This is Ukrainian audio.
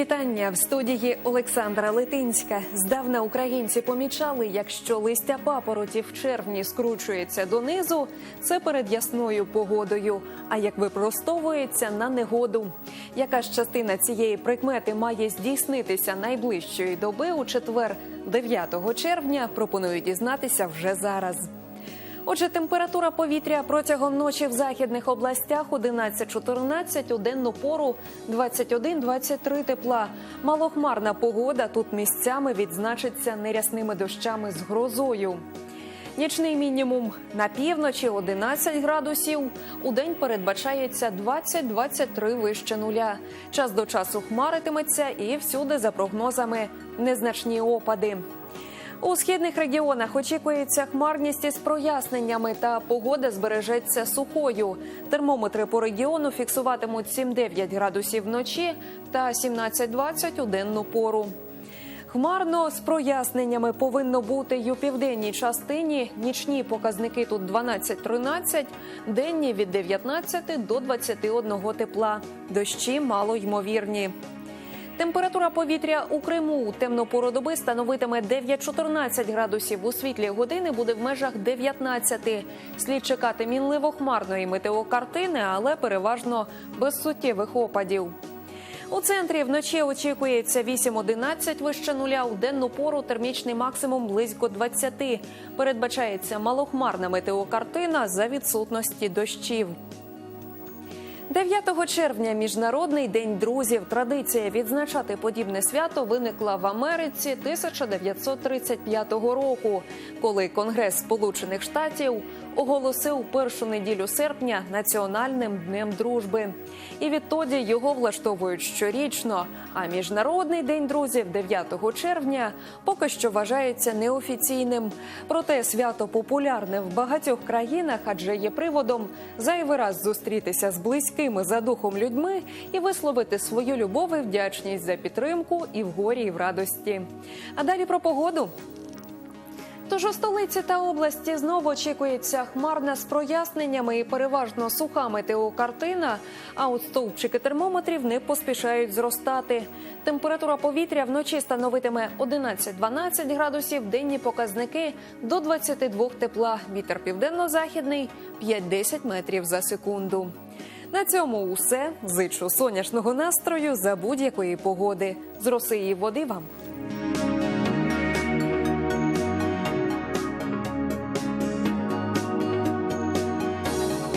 Вітання в студії Олександра Литинська. Здавна українці помічали, якщо листя папороті в червні скручується донизу, це перед ясною погодою. А як випростовується на негоду. Яка ж частина цієї прикмети має здійснитися найближчої доби у четвер, 9 червня, пропоную дізнатися вже зараз. Отже, температура повітря протягом ночі в західних областях 11-14, у денну пору 21-23 тепла. Малохмарна погода тут місцями відзначиться нерясними дощами з грозою. Нічний мінімум на півночі 11 градусів. У день передбачається 20-23 вище нуля. Час до часу хмаритиметься і всюди за прогнозами незначні опади. У східних регіонах очікується хмарність із проясненнями, та погода збережеться сухою. Термометри по регіону фіксуватимуть 7-9 градусів вночі та 17-20 у денну пору. Хмарно з проясненнями повинно бути й у південній частині. Нічні показники тут 12-13, денні від 19 до 21 тепла. Дощі мало ймовірні. Температура повітря у Криму темну доби становитиме 9-14 градусів. У світлі години буде в межах 19. Слід чекати мінливо хмарної метеокартини, але переважно без суттєвих опадів. У центрі вночі очікується 8-11 вище нуля. У денну пору термічний максимум близько 20. Передбачається малохмарна метеокартина за відсутності дощів. 9 червня міжнародний день друзів. Традиція відзначати подібне свято виникла в Америці 1935 року, коли Конгрес Сполучених Штатів оголосив першу неділю серпня національним днем дружби. І відтоді його влаштовують щорічно. А міжнародний день друзів 9 червня поки що вважається неофіційним. Проте свято популярне в багатьох країнах, адже є приводом зайвий раз зустрітися з близькими за духом людьми і висловити свою любов і вдячність за підтримку і в горі, і в радості. А далі про погоду. Тож у столиці та області знову очікується хмарна з проясненнями і переважно суха метеокартина. А от стовпчики термометрів не поспішають зростати. Температура повітря вночі становитиме 11-12 градусів, денні показники до 22 тепла. Вітер південно-західний 5-10 метрів за секунду. На цьому усе зичу сонячного настрою за будь-якої погоди. З роси води вам.